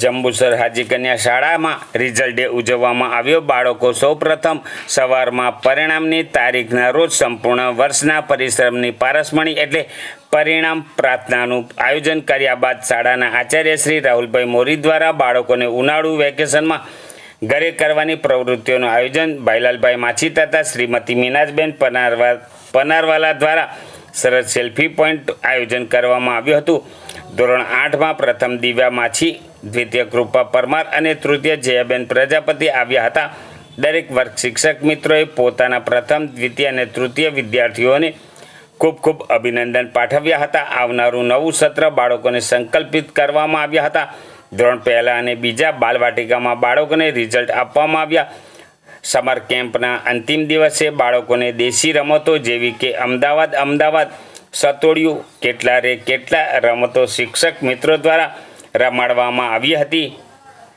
જંબુસર હાજી કન્યા શાળામાં રિઝલ્ટ ડે ઉજવવામાં આવ્યો. બાળકો સૌપ્રથમ સવારમાં પરિણામની તારીખના રોજ સંપૂર્ણ વર્ષના પરિશ્રમની પારસમણી એટલે પરિણામ પ્રાર્થનાનું આયોજન કર્યા બાદ શાળાના આચાર્ય શ્રી રાહુલભાઈ મોરી દ્વારા બાળકોને ઉનાળુ વેકેશનમાં ઘરે કરવાની પ્રવૃત્તિઓનું આયોજન ભાઈલાલભાઈ માછી તથા શ્રીમતી મીનાજબેન પનારવા પનારવાલા દ્વારા સરસ સેલ્ફી પોઈન્ટ આયોજન કરવામાં આવ્યું હતું. ધોરણ આઠમાં પ્રથમ દિવ્યા માછી, દ્વિતીય કૃપા પરમાર અને તૃતીય જયાબેન પ્રજાપતિ આવ્યા હતા. દરેક વર્ગ શિક્ષક મિત્રોએ પોતાના પ્રથમ, દ્વિતીય અને તૃતીય વિદ્યાર્થીઓને ખૂબ ખૂબ અભિનંદન પાઠવ્યા હતા. આવનારું નવું સત્ર બાળકોને સંકલ્પિત કરવામાં આવ્યા હતા. ધોરણ પહેલાં અને બીજા બાલવાટિકામાં બાળકોને રિઝલ્ટ આપવામાં આવ્યા. સમર કેમ્પના અંતિમ દિવસે બાળકોને દેશી રમતો જેવી કે અમદાવાદ અમદાવાદ સતોડિયું કેટલા રે કેટલા રમતો શિક્ષક મિત્રો દ્વારા રમાડવામાં આવી હતી?